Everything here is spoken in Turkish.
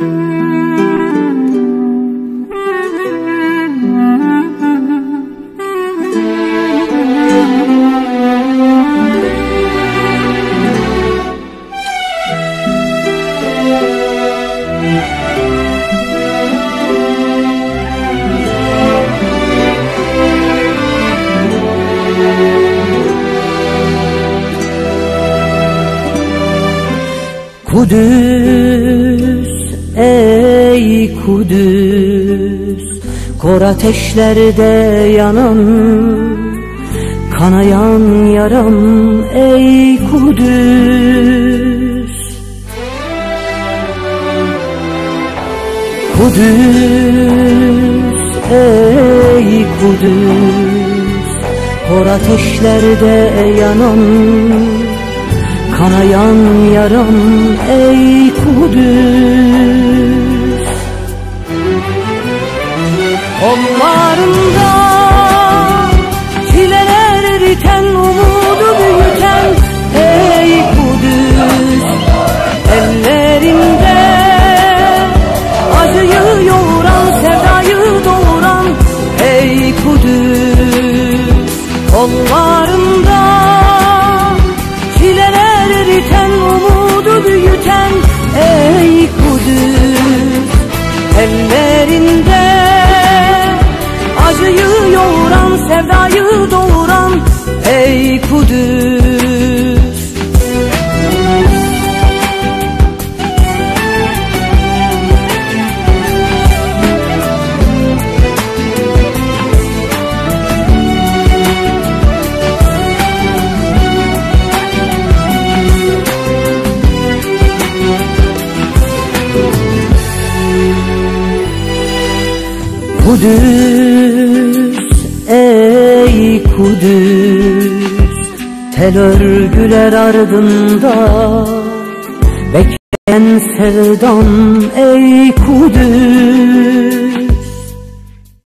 Kudüs ey Kudüs. Kor ateşlerde yanan Kanayan yaram ey Kudüs. Kudüs ey Kudüs. Kor ateşlerde yanan Kanayan yaram ey Kudüs Kollarında eriten umudu büyüten ey Kudüs. Ellerinde acıyı yoğuran sevdayı doğuran ey Kudüs Kudüs ey Kudüs. Tel örgüler ardında Bekleyen sevdam ey Kudüs